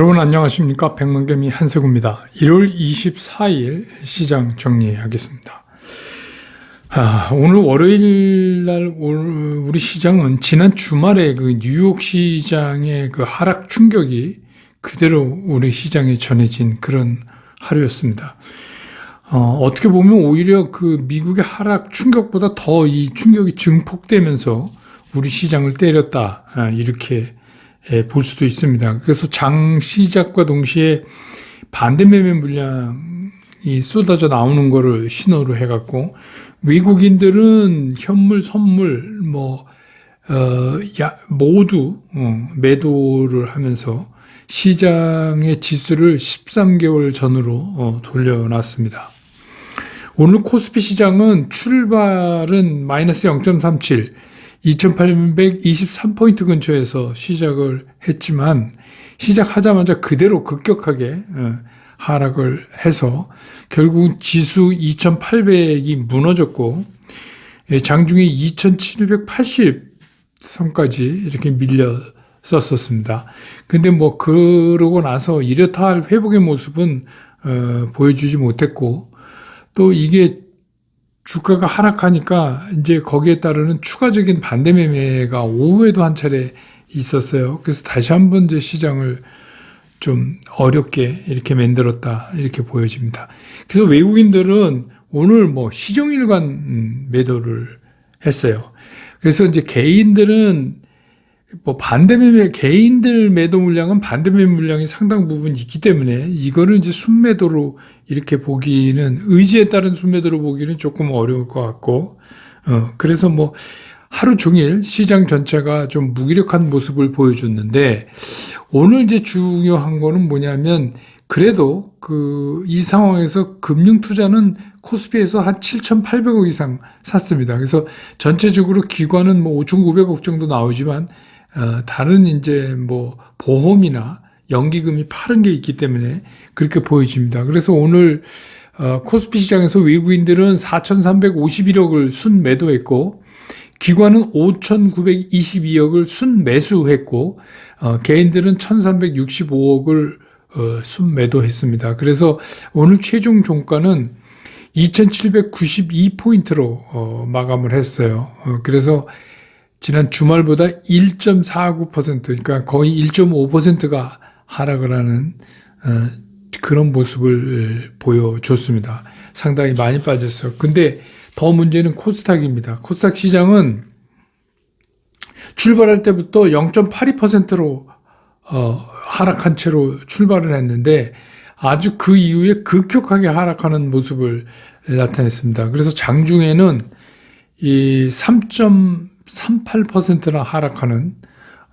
여러분 안녕하십니까 백만개미 한세구입니다. 1월 24일 시장 정리하겠습니다. 아, 오늘 월요일 날 우리 시장은 지난 주말에 그 뉴욕 시장의 그 하락 충격이 그대로 우리 시장에 전해진 그런 하루였습니다. 어, 어떻게 보면 오히려 그 미국의 하락 충격보다 더 이 충격이 증폭되면서 우리 시장을 때렸다. 아, 이렇게 예, 볼 수도 있습니다. 그래서 장 시작과 동시에 반대 매매 물량이 쏟아져 나오는 거를 신호로 해갖고 외국인들은 현물, 선물 뭐 어, 야, 모두 어, 매도를 하면서 시장의 지수를 13개월 전으로 어, 돌려놨습니다. 오늘 코스피 시장은 출발은 마이너스 0.37, 2823포인트 근처에서 시작을 했지만 시작하자마자 그대로 급격하게 어, 하락을 해서 결국 지수 2800이 무너졌고 예, 장중에 2780 선까지 이렇게 밀려 썼었습니다. 근데 뭐 그러고 나서 이렇다 할 회복의 모습은 어, 보여주지 못했고 또 이게 주가가 하락하니까 이제 거기에 따르는 추가적인 반대 매매가 오후에도 한 차례 있었어요. 그래서 다시 한번 이제 시장을 좀 어렵게 이렇게 만들었다 이렇게 보여집니다. 그래서 외국인들은 오늘 뭐 시종일관 음, 매도를 했어요. 그래서 이제 개인들은 뭐 반대 매매 개인들 매도 물량은 반대 매매 물량이 상당 부분 있기 때문에 이거를 이제 순매도로 이렇게 보기는 의지에 따른 순매도로 보기는 조금 어려울 것 같고 어 그래서 뭐 하루 종일 시장 전체가 좀 무기력한 모습을 보여줬는데 오늘 이제 중요한 거는 뭐냐면 그래도 그 이 상황에서 금융 투자는 코스피에서 한 7,800억 이상 샀습니다. 그래서 전체적으로 기관은 뭐 5,900억 정도 나오지만 어, 다른 이제 뭐 보험이나 연기금이 파른 게 있기 때문에 그렇게 보여집니다. 그래서 오늘 어, 코스피 시장에서 외국인들은 4,351억을 순 매도했고 기관은 5,922억을 순 매수했고 어, 개인들은 1,365억을 어, 순 매도했습니다. 그래서 오늘 최종 종가는 2,792포인트로 어, 마감을 했어요. 어, 그래서 지난 주말보다 1.49% 그러니까 거의 1.5%가 하락을 하는 어, 그런 모습을 보여줬습니다. 상당히 많이 빠졌어요. 근데 더 문제는 코스닥입니다. 코스닥 시장은 출발할 때부터 0.82%로 어, 하락한 채로 출발을 했는데 아주 그 이후에 급격하게 하락하는 모습을 나타냈습니다. 그래서 장중에는 이 38%나 하락하는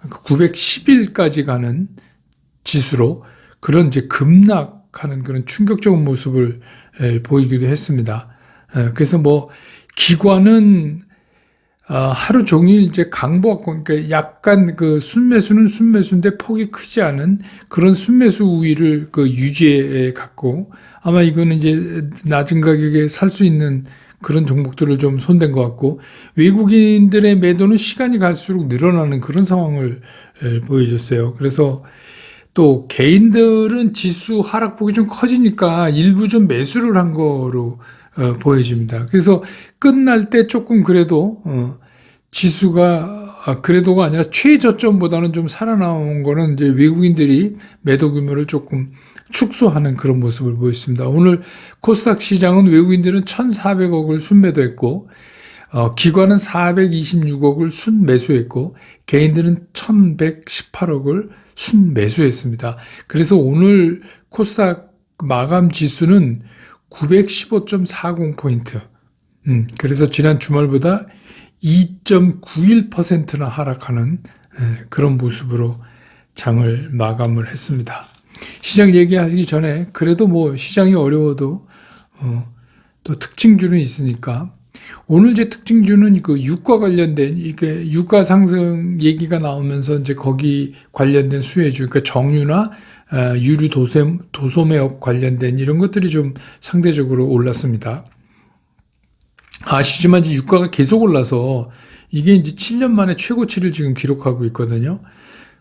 910일까지 가는 지수로 그런 이제 급락하는 그런 충격적인 모습을 보이기도 했습니다. 그래서 뭐 기관은 아, 하루 종일 이제 강보합권, 그러니까 약간 그 순매수는 순매수인데 폭이 크지 않은 그런 순매수 우위를 그 유지해 갖고 아마 이거는 이제 낮은 가격에 살 수 있는 그런 종목들을 좀 손댄 것 같고 외국인들의 매도는 시간이 갈수록 늘어나는 그런 상황을 보여줬어요. 그래서 또 개인들은 지수 하락폭이 좀 커지니까 일부 좀 매수를 한 거로 어, 보여집니다. 그래서 끝날 때 조금 그래도 어, 지수가 아, 그래도가 아니라 최저점보다는 좀 살아나온 거는 이제 외국인들이 매도 규모를 조금 축소하는 그런 모습을 보였습니다. 오늘 코스닥 시장은 외국인들은 1,400억을 순매도했고 어, 기관은 426억을 순매수했고 개인들은 1,118억을 순매수했습니다. 그래서 오늘 코스닥 마감 지수는 915.40포인트. 음, 그래서 지난 주말보다 2.91%나 하락하는 그런 모습으로 장을 마감을 했습니다. 시장 얘기하기 전에 그래도 뭐 시장이 어려워도 어, 또 특징주는 있으니까 오늘 제 특징주는 그 유가 관련된 이게 유가 상승 얘기가 나오면서 이제 거기 관련된 수혜주 그러니까 정유나 어, 유류 도소, 도소매업 관련된 이런 것들이 좀 상대적으로 올랐습니다. 아시지만 이제 유가가 계속 올라서 이게 이제 7년 만에 최고치를 지금 기록하고 있거든요.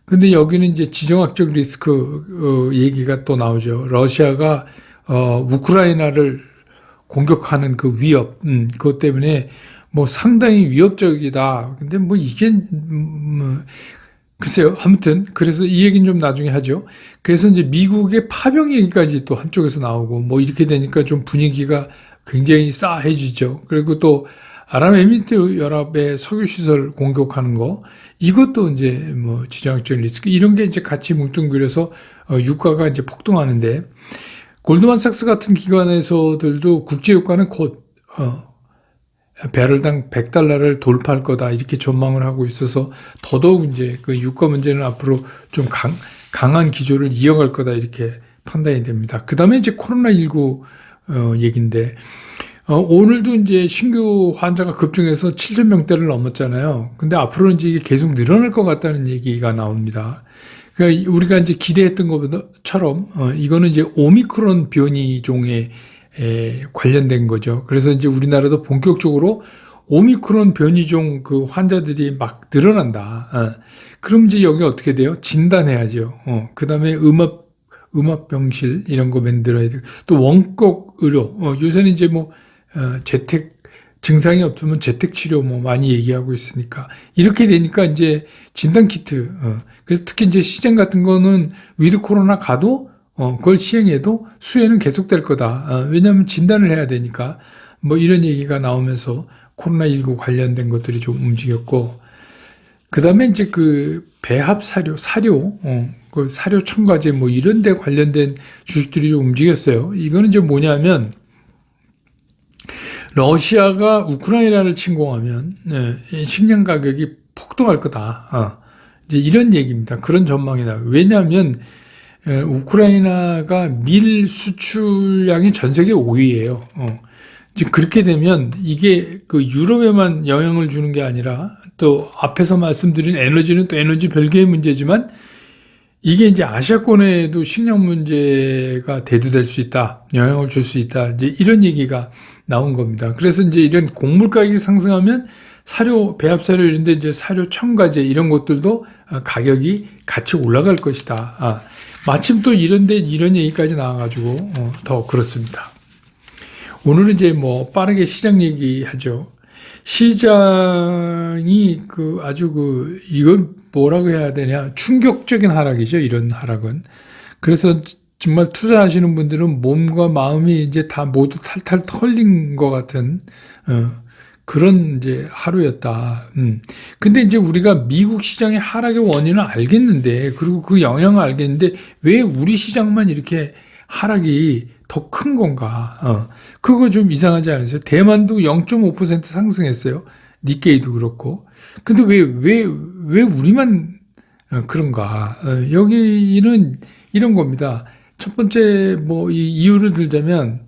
근데 여기는 이제 지정학적 리스크 어, 얘기가 또 나오죠. 러시아가 어, 우크라이나를 공격하는 그 위협, 음, 그것 때문에 뭐 상당히 위협적이다. 근데 뭐 이게 음, 뭐, 글쎄요. 아무튼 그래서 이 얘기는 좀 나중에 하죠. 그래서 이제 미국의 파병 얘기까지 또 한쪽에서 나오고 뭐 이렇게 되니까 좀 분위기가 굉장히 싸해지죠. 그리고 또 아랍에미리트 연합의 석유 시설 공격하는 거 이것도 이제 뭐 지정학적 리스크 이런 게 이제 같이 뭉뚱그려서 어, 유가가 이제 폭등하는데 골드만삭스 같은 기관에서들도 국제 유가는 곧 어, 배럴당 100달러를 돌파할 거다 이렇게 전망을 하고 있어서 더더욱 이제 그 유가 문제는 앞으로 좀 강, 강한 기조를 이어갈 거다 이렇게 판단이 됩니다. 그 다음에 이제 코로나19 어, 얘기인데 어, 오늘도 이제 신규 환자가 급증해서 7천 명대를 넘었잖아요. 근데 앞으로 이제 이게 계속 늘어날 것 같다는 얘기가 나옵니다. 그러니까 우리가 이제 기대했던 것처럼 어, 이거는 이제 오미크론 변이종에 에, 관련된 거죠. 그래서 이제 우리나라도 본격적으로 오미크론 변이종 그 환자들이 막 늘어난다. 어. 그럼 이제 여기 어떻게 돼요? 진단해야죠. 어. 그 다음에 음압, 음압병실 이런 거 만들어야 되고, 또 원격 의료. 어, 요새는 이제 뭐, 어, 재택, 증상이 없으면 재택 치료 뭐 많이 얘기하고 있으니까. 이렇게 되니까 이제 진단키트. 어. 그래서 특히 이제 시장 같은 거는 위드 코로나 가도 어, 그걸 시행해도 수혜는 계속될 거다. 어, 왜냐하면 진단을 해야 되니까 뭐 이런 얘기가 나오면서 코로나19 관련된 것들이 좀 움직였고 그 다음에 이제 그 배합 사료, 사료, 어, 그 사료 첨가제 뭐 이런 데 관련된 주식들이 좀 움직였어요. 이거는 이제 뭐냐면 러시아가 우크라이나를 침공하면 네, 식량 가격이 폭등할 거다. 어, 이제 이런 얘기입니다. 그런 전망이다. 왜냐하면 에, 우크라이나가 밀 수출량이 전 세계 5위예요. 어. 이제 그렇게 되면 이게 그 유럽에만 영향을 주는 게 아니라 또 앞에서 말씀드린 에너지는 또 에너지 별개의 문제지만 이게 이제 아시아권에도 식량 문제가 대두될 수 있다, 영향을 줄 수 있다, 이제 이런 얘기가 나온 겁니다. 그래서 이제 이런 곡물 가격이 상승하면 사료, 배합 사료 이런데 이제 사료 첨가제 이런 것들도 아, 가격이 같이 올라갈 것이다. 아, 마침 또 이런데 이런 얘기까지 나와가지고 어, 더 그렇습니다. 오늘은 이제 뭐 빠르게 시장 얘기하죠. 시장이 그 아주 그 이걸 뭐라고 해야 되냐 충격적인 하락이죠. 이런 하락은 그래서 정말 투자하시는 분들은 몸과 마음이 이제 다 모두 탈탈 털린 것 같은 어, 그런 이제 하루였다. 음. 근데 이제 우리가 미국 시장의 하락의 원인은 알겠는데, 그리고 그 영향을 알겠는데, 왜 우리 시장만 이렇게 하락이 더 큰 건가? 어. 그거 좀 이상하지 않으세요? 대만도 0.5% 상승했어요. 니케이도 그렇고. 근데 왜, 왜, 왜 우리만 어, 그런가? 어, 여기는 이런 겁니다. 첫 번째, 뭐, 이 이유를 들자면,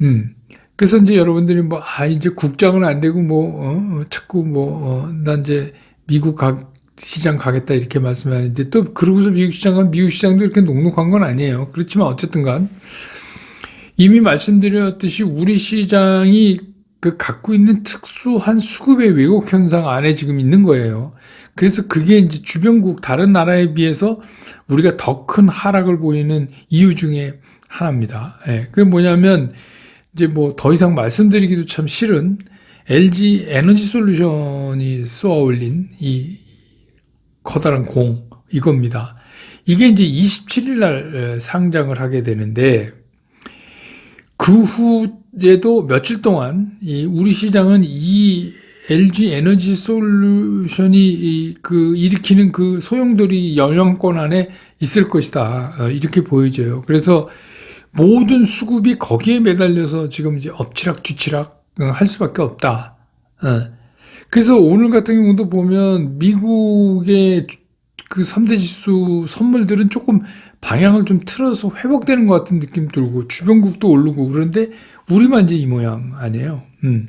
음, 그래서 이제 여러분들이 뭐, 아, 이제 국장은 안 되고 뭐, 어, 자꾸 뭐, 어, 난 이제 미국 가, 시장 가겠다 이렇게 말씀하는데 또 그러고서 미국 시장은 미국 시장도 이렇게 녹록한 건 아니에요. 그렇지만 어쨌든 간 이미 말씀드렸듯이 우리 시장이 그 갖고 있는 특수한 수급의 왜곡 현상 안에 지금 있는 거예요. 그래서 그게 이제 주변국 다른 나라에 비해서 우리가 더 큰 하락을 보이는 이유 중에 하나입니다. 예, 그게 뭐냐면 이제 뭐 더 이상 말씀드리기도 참 싫은 LG 에너지 솔루션이 쏘아 올린 이 커다란 공 이겁니다. 이게 이제 27일 날 상장을 하게 되는데 그 후에도 며칠 동안 이 우리 시장은 이 LG 에너지 솔루션이 그 일으키는 그 소용돌이 영향권 안에 있을 것이다. 어, 이렇게 보여져요. 그래서 모든 수급이 거기에 매달려서 지금 이제 엎치락 뒤치락 어, 할 수밖에 없다. 어. 그래서 오늘 같은 경우도 보면 미국의 그 3대 지수 선물들은 조금 방향을 좀 틀어서 회복되는 것 같은 느낌 들고 주변국도 오르고 그런데 우리만 이제 이 모양 아니에요. 음.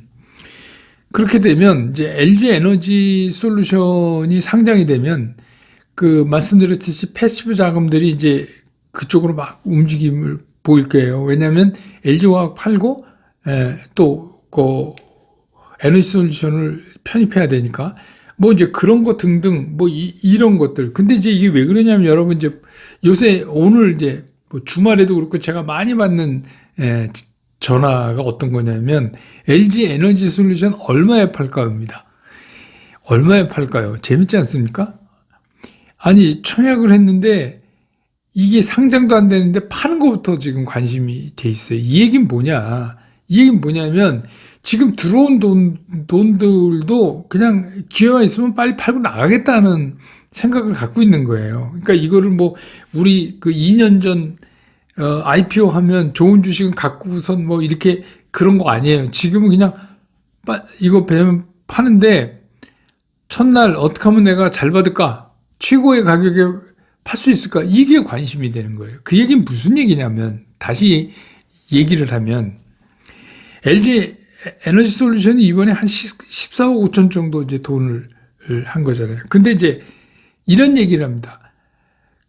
그렇게 되면 이제 LG 에너지 솔루션이 상장이 되면 그 말씀드렸듯이 패시브 자금들이 이제 그쪽으로 막 움직임을 보일 거예요. 왜냐하면 LG화학 팔고 에, 또그 에너지 솔루션을 편입해야 되니까 뭐 이제 그런 거 등등 뭐 이, 런 것들. 근데 이제 이게 왜 그러냐면 여러분 이제 요새 오늘 이제 뭐 주말에도 그렇고 제가 많이 받는 에, 전화가 어떤 거냐면 LG 에너지 솔루션 얼마에 팔까요입니다. 얼마에 팔까요? 재밌지 않습니까? 아니 청약을 했는데 이게 상장도 안 되는데 파는 것부터 지금 관심이 돼 있어요. 이 얘기는 뭐냐? 이 얘기는 뭐냐면 지금 들어온 돈, 돈들도 그냥 기회가 있으면 빨리 팔고 나가겠다는 생각을 갖고 있는 거예요. 그러니까 이거를 뭐 우리 그 2년 전 어, IPO 하면 좋은 주식은 갖고선 뭐 이렇게 그런 거 아니에요. 지금은 그냥 빠, 이거 배면 파는데 첫날 어떻게 하면 내가 잘 받을까? 최고의 가격에 팔 수 있을까? 이게 관심이 되는 거예요. 그 얘기는 무슨 얘기냐면 다시 얘기를 하면 LG 에너지 솔루션이 이번에 한 14억 5천 정도 이제 돈을 한 거잖아요. 근데 이제 이런 얘기를 합니다.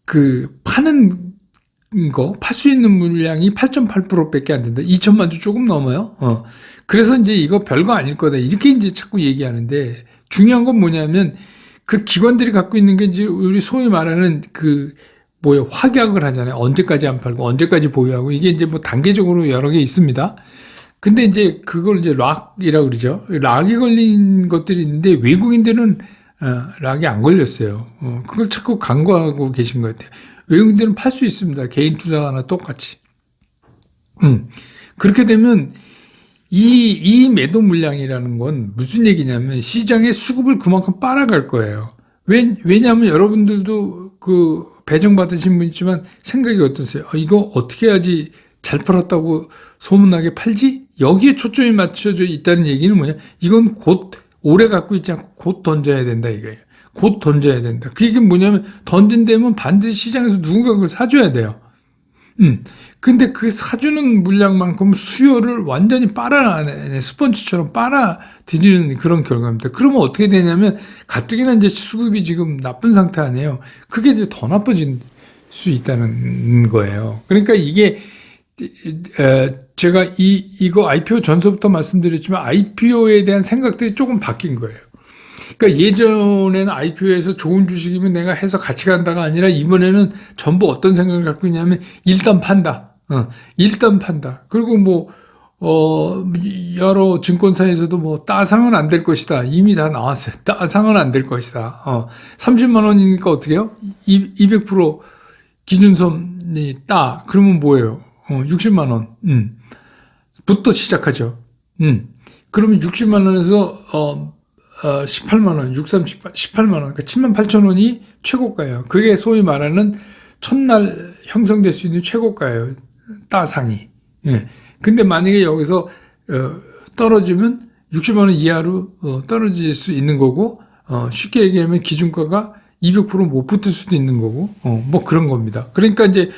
그 파는 거, 팔 수 있는 물량이 8.8%밖에 안 된다. 2천만 주 조금 넘어요. 어. 그래서 이제 이거 별거 아닐 거다. 이렇게 이제 자꾸 얘기하는데 중요한 건 뭐냐면 그 기관들이 갖고 있는 게 이제 우리 소위 말하는 그 뭐야 확약을 하잖아요. 언제까지 안 팔고 언제까지 보유하고 이게 이제 뭐 단계적으로 여러 개 있습니다. 근데 이제 그걸 이제 락이라고 그러죠. 락이 걸린 것들이 있는데 외국인들은 어, 락이 안 걸렸어요. 어, 그걸 자꾸 간과하고 계신 것 같아요. 외국인들은 팔 수 있습니다. 개인 투자나 똑같이. 음. 그렇게 되면 이, 이 매도 물량이라는 건 무슨 얘기냐면 시장의 수급을 그만큼 빨아갈 거예요. 왜, 왜냐하면 여러분들도 그 배정받으신 분 있지만 생각이 어떠세요? 어, 이거 어떻게 해야지 잘 팔았다고 소문나게 팔지? 여기에 초점이 맞춰져 있다는 얘기는 뭐냐? 이건 곧 오래 갖고 있지 않고 곧 던져야 된다 이거예요. 곧 던져야 된다. 그 얘기는 뭐냐면 던진다면 반드시 시장에서 누군가 그걸 사줘야 돼요. 음. 근데 그 사주는 물량만큼 수요를 완전히 빨아내, 스펀지처럼 빨아들이는 그런 결과입니다. 그러면 어떻게 되냐면 가뜩이나 이제 수급이 지금 나쁜 상태 아니에요. 그게 이제 더 나빠질 수 있다는 거예요. 그러니까 이게 제가 이 이거 IPO 전서부터 말씀드렸지만 IPO에 대한 생각들이 조금 바뀐 거예요. 그러니까 예전에는 IPO에서 좋은 주식이면 내가 해서 같이 간다가 아니라 이번에는 전부 어떤 생각을 갖고 있냐면 일단 판다. 어, 일단 판다. 그리고 뭐 어, 여러 증권사에서도 뭐, 따상은 안 될 것이다. 이미 다 나왔어요. 따상은 안 될 것이다. 어, 30만 원이니까 어떻게 해요? 200% 기준선이 따. 그러면 뭐예요? 어, 60만 원. 음. 부터 시작하죠. 음. 그러면 60만 원에서 어, 어 18만 원, 6, 3, 18만 원, 그러니까 7만 8천 원이 최고가예요. 그게 소위 말하는 첫날 형성될 수 있는 최고가예요. 따상이. 예. 근데 만약에 여기서 어, 떨어지면 60만 원 이하로 어, 떨어질 수 있는 거고 어, 쉽게 얘기하면 기준가가 200%못 붙을 수도 있는 거고 어, 뭐 그런 겁니다. 그러니까 이제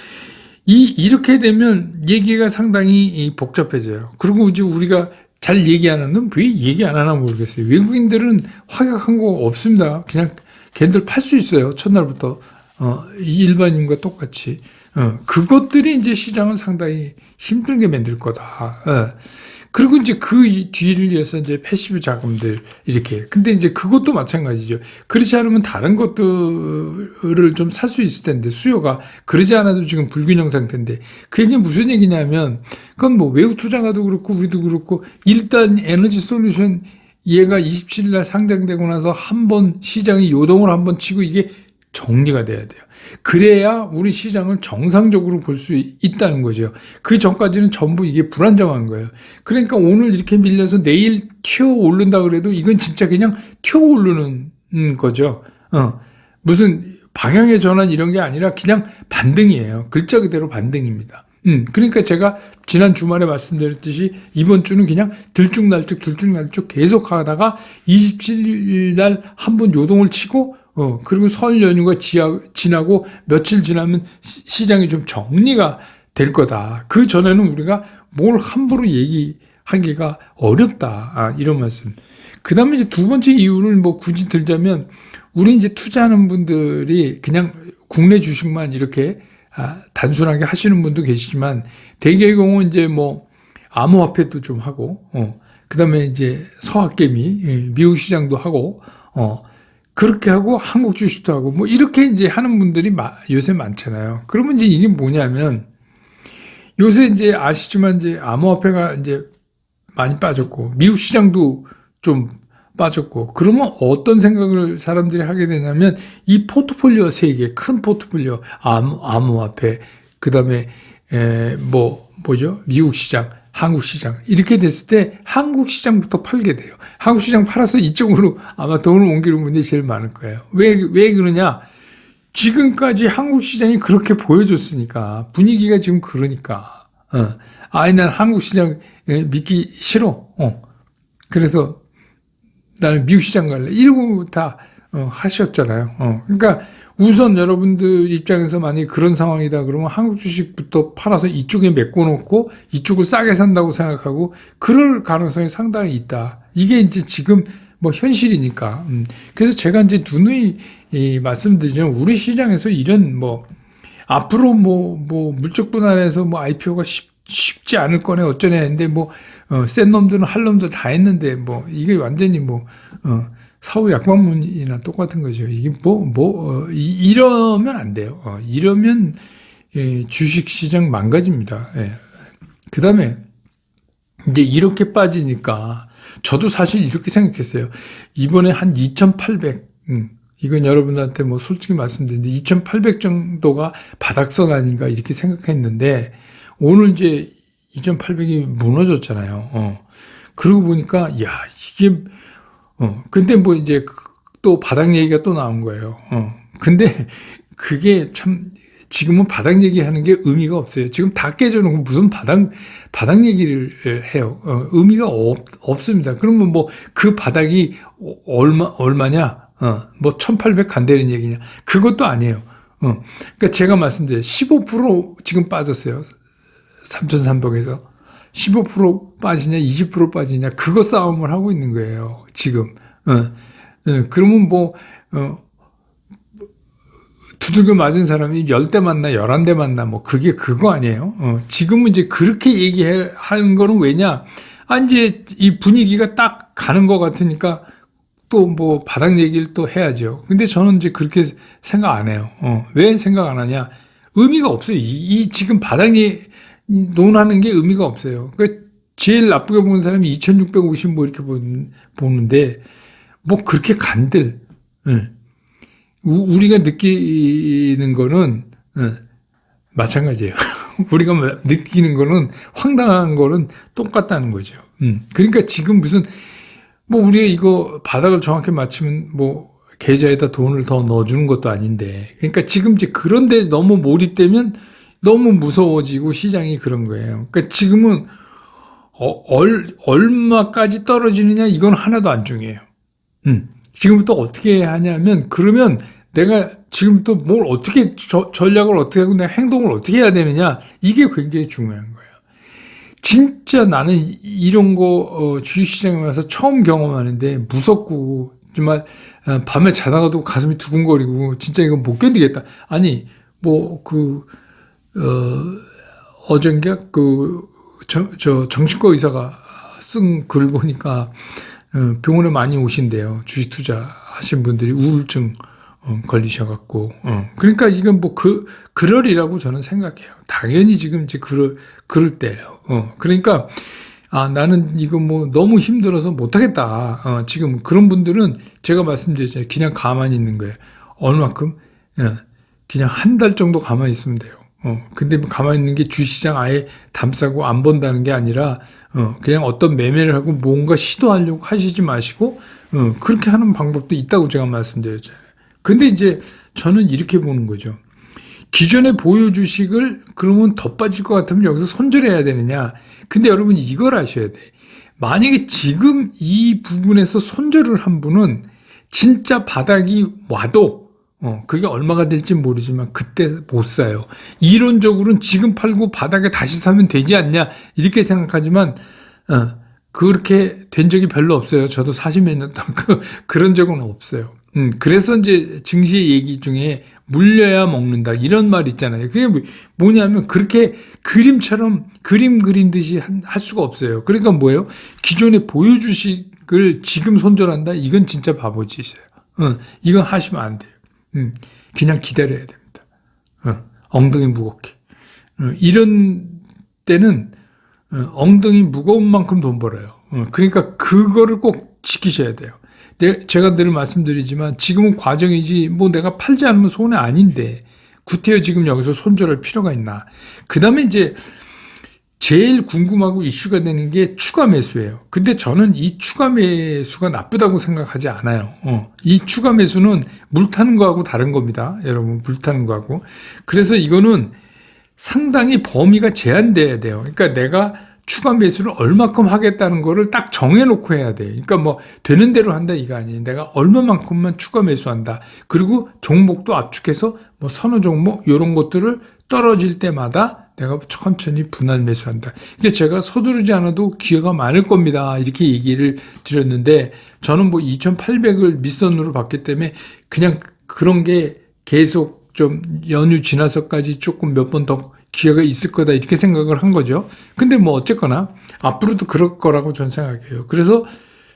이, 이렇게 되면 얘기가 상당히 복잡해져요. 그리고 이제 우리가 잘 얘기 안 하는, 왜 얘기 안 하나 모르겠어요. 외국인들은 확약한 거 없습니다. 그냥 걔들 팔 수 있어요. 첫날부터. 어, 일반인과 똑같이. 어, 그것들이 이제 시장을 상당히 힘들게 만들 거다. 어. 그리고 이제 그 뒤를 위해서 이제 패시브 자금들 이렇게. 근데 이제 그것도 마찬가지죠. 그렇지 않으면 다른 것들을 좀 살 수 있을 텐데 수요가 그러지 않아도 지금 불균형 상태인데 그 얘기는 무슨 얘기냐면 그건 뭐 외국 투자가도 그렇고 우리도 그렇고 일단 에너지 솔루션 얘가 27일 날 상장되고 나서 한 번 시장이 요동을 한 번 치고 이게 정리가 돼야 돼요. 그래야 우리 시장을 정상적으로 볼 수 있다는 거죠. 그 전까지는 전부 이게 불안정한 거예요. 그러니까 오늘 이렇게 밀려서 내일 튀어 오른다 그래도 이건 진짜 그냥 튀어 오르는 거죠. 어. 무슨 방향의 전환 이런 게 아니라 그냥 반등이에요. 글자 그대로 반등입니다. 음, 그러니까 제가 지난 주말에 말씀드렸듯이 이번 주는 그냥 들쭉날쭉 들쭉날쭉 계속 하다가 27일 날 한 번 요동을 치고 어, 그리고 설 연휴가 지나고 며칠 지나면 시, 장이 좀 정리가 될 거다. 그 전에는 우리가 뭘 함부로 얘기하기가 어렵다. 아, 이런 말씀. 그 다음에 이제 두 번째 이유를 뭐 굳이 들자면, 우리 이제 투자하는 분들이 그냥 국내 주식만 이렇게 아, 단순하게 하시는 분도 계시지만, 대개 경우 이제 뭐, 암호화폐도 좀 하고, 어, 그 다음에 이제 서학개미, 예, 미국 시장도 하고, 어, 그렇게 하고 한국 주식도 하고 뭐 이렇게 이제 하는 분들이 마- 요새 많잖아요. 그러면 이제 이게 뭐냐면 요새 이제 아시지만 이제 암호화폐가 이제 많이 빠졌고 미국 시장도 좀 빠졌고 그러면 어떤 생각을 사람들이 하게 되냐면 이 포트폴리오 세개큰 포트폴리오 암, 암호화폐 그다음에 에, 뭐 뭐죠 미국 시장 한국 시장 이렇게 됐을 때 한국 시장부터 팔게 돼요 한국 시장 팔아서 이쪽으로 아마 돈을 옮기는 분들이 제일 많을 거예요 왜 왜 그러냐 지금까지 한국 시장이 그렇게 보여줬으니까 분위기가 지금 그러니까 어. 아이 난 한국 시장 에, 믿기 싫어 어. 그래서 나는 미국 시장 갈래. 이러고 다 어, 하셨잖아요. 어, 그러니까 우선 여러분들 입장에서 만약에 그런 상황이다 그러면 한국 주식부터 팔아서 이쪽에 메꿔놓고 이쪽을 싸게 산다고 생각하고 그럴 가능성이 상당히 있다. 이게 이제 지금 뭐 현실이니까. 음. 그래서 제가 이제 누누이 이 말씀드리면 우리 시장에서 이런 뭐 앞으로 뭐, 뭐, 물적 분할해서 뭐 IPO가 쉽, 쉽지 않을 거네, 어쩌네 했는데 뭐, 어, 센 놈들은 할 놈들 다 했는데 뭐, 이게 완전히 뭐, 어, 사후 약방문이나 똑같은 거죠. 이게 뭐, 뭐, 어, 이, 이러면 안 돼요. 어, 이러면, 예, 주식 시장 망가집니다. 예. 그 다음에, 이제 이렇게 빠지니까, 저도 사실 이렇게 생각했어요. 이번에 한 2,800, 음, 이건 여러분한테 뭐 솔직히 말씀드리는데 2,800 정도가 바닥선 아닌가 이렇게 생각했는데 오늘 이제 2,800이 무너졌잖아요. 어. 그러고 보니까 야 이게 어 근데 뭐 이제 또 바닥 얘기가 또 나온 거예요. 어. 근데 그게 참 지금은 바닥 얘기하는 게 의미가 없어요. 지금 다 깨져놓고 무슨 바닥 바닥 얘기를 해요. 어, 의미가 없, 없습니다. 그러면 뭐 그 바닥이 얼마 얼마냐? 어, 뭐 1800 간다는 얘기냐? 그것도 아니에요. 어. 그러니까 제가 말씀드려요. 15% 지금 빠졌어요. 3300에서 15% 빠지냐, 20% 빠지냐, 그거 싸움을 하고 있는 거예요. 지금. 어. 어, 그러면 뭐, 어, 두들겨 맞은 사람이 10대 맞나, 11대 맞나, 뭐, 그게 그거 아니에요? 어, 지금은 이제 그렇게 얘기하는 거는 왜냐? 아, 이제 이 분위기가 딱 가는 것 같으니까 또 뭐 바닥 얘기를 또 해야죠. 근데 저는 이제 그렇게 생각 안 해요. 어, 왜 생각 안 하냐? 의미가 없어요. 이, 이 지금 바닥 얘 논하는 게 의미가 없어요. 그러니까 제일 나쁘게 보는 사람이 2650 뭐 이렇게 본- 보는데 뭐 그렇게 간들. 응. 우- 우리가 느끼는 거는 응, 마찬가지예요. 우리가 마- 느끼는 거는 황당한 거는 똑같다는 거죠. 음. 그러니까 지금 무슨 뭐 우리가 이거 바닥을 정확히 맞추면 뭐 계좌에다 돈을 더 넣어주는 것도 아닌데 그러니까 지금 이제 그런데 너무 몰입되면 너무 무서워지고 시장이 그런 거예요. 그러니까 지금은 어, 얼, 얼마까지 떨어지느냐 이건 하나도 안 중요해요. 음. 지금부터 어떻게 하냐면 그러면 내가 지금부터 뭘 어떻게 저- 전략을 어떻게 하고 내가 행동을 어떻게 해야 되느냐 이게 굉장히 중요한 거예요. 진짜 나는 이- 이런 거 어, 주식시장에 와서 처음 경험하는데 무섭고 정말 어, 밤에 자다가도 가슴이 두근거리고 진짜 이거 못 견디겠다. 아니 뭐그 어, 어젠가 그 저 저 정신과 의사가 쓴 글 보니까 어, 병원에 많이 오신대요. 주식 투자 하신 분들이 우울증 어, 걸리셔갖고, 어. 그러니까 이건 뭐 그, 그러리라고 저는 생각해요. 당연히 지금 이제 그럴, 그럴 때예요. 어. 그러니까, 아, 나는 이거 뭐 너무 힘들어서 못하겠다. 어, 지금 그런 분들은 제가 말씀드렸잖아요. 그냥 가만히 있는 거예요. 얼마큼? 예. 그냥 한 달 정도 가만히 있으면 돼요. 어, 근데 뭐 가만히 있는 게 주시장 아예 담싸고 안 본다는 게 아니라, 어, 그냥 어떤 매매를 하고 뭔가 시도하려고 하시지 마시고, 어, 그렇게 하는 방법도 있다고 제가 말씀드렸잖아요. 근데 이제 저는 이렇게 보는 거죠. 기존의 보유 주식을 그러면 더 빠질 것 같으면 여기서 손절해야 되느냐. 근데 여러분 이걸 아셔야 돼. 만약에 지금 이 부분에서 손절을 한 분은 진짜 바닥이 와도 어, 그게 얼마가 될지 모르지만 그때 못 사요. 이론적으로는 지금 팔고 바닥에 다시 사면 되지 않냐 이렇게 생각하지만 어, 그렇게 된 적이 별로 없어요. 저도 40몇 년 동안 그, 그런 적은 없어요. 음, 그래서 이제 증시 얘기 중에 물려야 먹는다 이런 말 있잖아요. 그게 뭐- 뭐냐면 그렇게 그림처럼 그림 그린 듯이 한- 할 수가 없어요. 그러니까 뭐예요? 기존의 보유 주식을 지금 손절한다? 이건 진짜 바보짓이에요. 어, 이건 하시면 안 돼요. 음, 그냥 기다려야 됩니다. 어, 엉덩이 무겁게. 어, 이런 때는 어, 엉덩이 무거운 만큼 돈 벌어요. 어, 그러니까 그거를 꼭 지키셔야 돼요. 내- 제가 늘 말씀드리지만 지금은 과정이지 뭐 내가 팔지 않으면 손해 아닌데 구태여 지금 여기서 손절할 필요가 있나. 그 다음에 이제 제일 궁금하고 이슈가 되는 게 추가 매수예요. 근데 저는 이 추가 매수가 나쁘다고 생각하지 않아요. 어, 이 추가 매수는 물 타는 거하고 다른 겁니다. 여러분, 물 타는 거하고. 그래서 이거는 상당히 범위가 제한돼야 돼요. 그러니까 내가 추가 매수를 얼마큼 하겠다는 거를 딱 정해놓고 해야 돼요. 그러니까 뭐 되는 대로 한다 이거 아니에요. 내가 얼마만큼만 추가 매수한다. 그리고 종목도 압축해서 뭐 선호 종목 이런 것들을 떨어질 때마다 내가 천천히 분할 매수한다. 이게 제가 서두르지 않아도 기회가 많을 겁니다. 이렇게 얘기를 드렸는데 저는 뭐 2,800을 밑선으로 봤기 때문에 그냥 그런 게 계속 좀 연휴 지나서까지 조금 몇 번 더 기회가 있을 거다 이렇게 생각을 한 거죠. 근데 뭐 어쨌거나 앞으로도 그럴 거라고 저는 생각해요. 그래서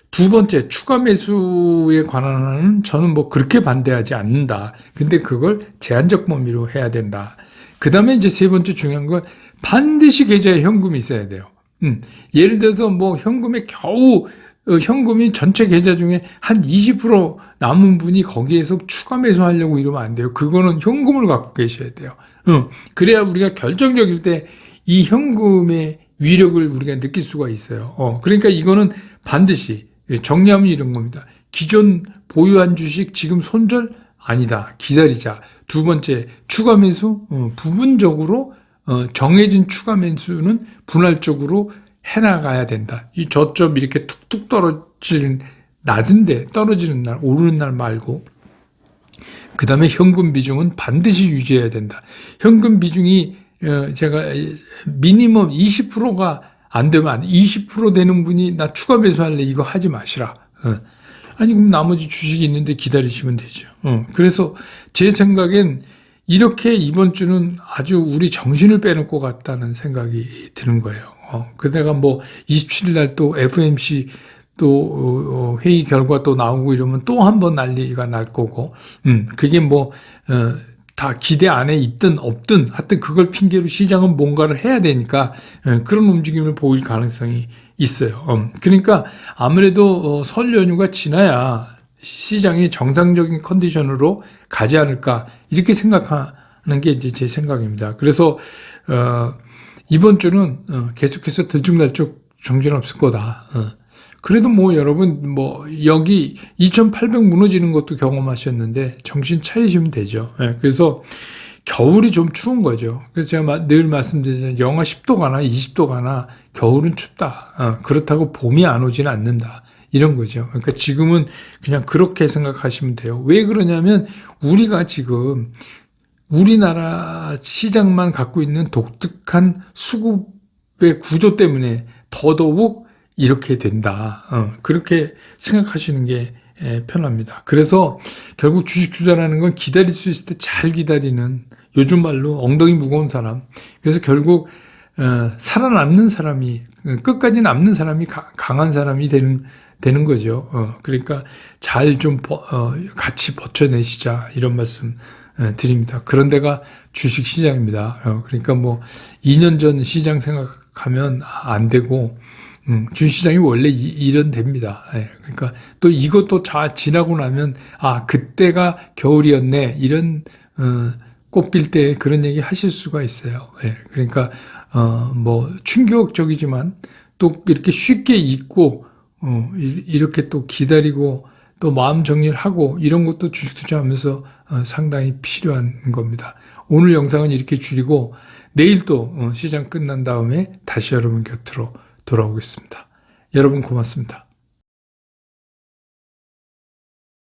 두 번째 추가 매수에 관한은 저는 뭐 그렇게 반대하지 않는다. 근데 그걸 제한적 범위로 해야 된다. 그 다음에 이제 세 번째 중요한 건 반드시 계좌에 현금이 있어야 돼요. 음, 예를 들어서 뭐 현금에 겨우 어, 현금이 전체 계좌 중에 한 20% 남은 분이 거기에서 추가 매수하려고 이러면 안 돼요. 그거는 현금을 갖고 계셔야 돼요. 어, 그래야 우리가 결정적일 때 이 현금의 위력을 우리가 느낄 수가 있어요. 어, 그러니까 이거는 반드시 정리하면 이런 겁니다. 기존 보유한 주식 지금 손절 아니다. 기다리자. 두 번째 추가 매수 어, 부분적으로 어, 정해진 추가 매수는 분할적으로 해나가야 된다. 이 저점 이렇게 툭툭 떨어지는 낮은데 떨어지는 날 오르는 날 말고 그 다음에 현금 비중은 반드시 유지해야 된다. 현금 비중이 어, 제가 미니멈 20%가 안 되면 안 돼. 20% 되는 분이 나 추가 매수할래 이거 하지 마시라. 어. 아니 그럼 나머지 주식이 있는데 기다리시면 되죠. 어. 그래서 제 생각엔 이렇게 이번 주는 아주 우리 정신을 빼놓을 것 같다는 생각이 드는 거예요. 어. 그다가 뭐 27일 날 또 FMC 또 어, 회의 결과 또 나오고 이러면 또 한 번 난리가 날 거고, 음 그게 뭐 어, 다 기대 안에 있든 없든 하여튼 그걸 핑계로 시장은 뭔가를 해야 되니까 어, 그런 움직임을 보일 가능성이 있어요. 음, 그러니까 아무래도 어, 설 연휴가 지나야 시장이 정상적인 컨디션으로 가지 않을까 이렇게 생각하는 게 이제 제 생각입니다. 그래서 어, 이번 주는 어, 계속해서 들쭉날쭉 정신없을 거다. 어. 그래도 뭐 여러분 뭐 여기 2,800 무너지는 것도 경험하셨는데 정신 차리시면 되죠. 예, 그래서 겨울이 좀 추운 거죠. 그래서 제가 마- 늘 말씀드리잖아요. 영하 10도 가나 20도 가나 겨울은 춥다. 어, 그렇다고 봄이 안 오지는 않는다. 이런 거죠. 그러니까 지금은 그냥 그렇게 생각하시면 돼요. 왜 그러냐면 우리가 지금 우리나라 시장만 갖고 있는 독특한 수급의 구조 때문에 더더욱 이렇게 된다. 어, 그렇게 생각하시는 게 에, 편합니다. 그래서 결국 주식 투자라는 건 기다릴 수 있을 때 잘 기다리는 요즘 말로 엉덩이 무거운 사람. 그래서 결국 어, 살아남는 사람이 어, 끝까지 남는 사람이 가- 강한 사람이 되는 되는 거죠. 어, 그러니까 잘좀 어, 같이 버텨내시자 이런 말씀 어, 드립니다. 그런 데가 주식 시장입니다. 어, 그러니까 뭐 2년 전 시장 생각하면 안 되고 음, 주시장이 원래 이, 이런 됩니다. 예, 그러니까 또 이것도 다 지나고 나면 아 그때가 겨울이었네 이런 어, 꽃필 때 그런 얘기 하실 수가 있어요. 예, 그러니까 어, 뭐 충격적이지만 또 이렇게 쉽게 잊고 어, 이- 이렇게 또 기다리고 또 마음 정리를 하고 이런 것도 주식 투자하면서 어, 상당히 필요한 겁니다. 오늘 영상은 이렇게 줄이고 내일 또 어, 시장 끝난 다음에 다시 여러분 곁으로 돌아오겠습니다. 여러분 고맙습니다.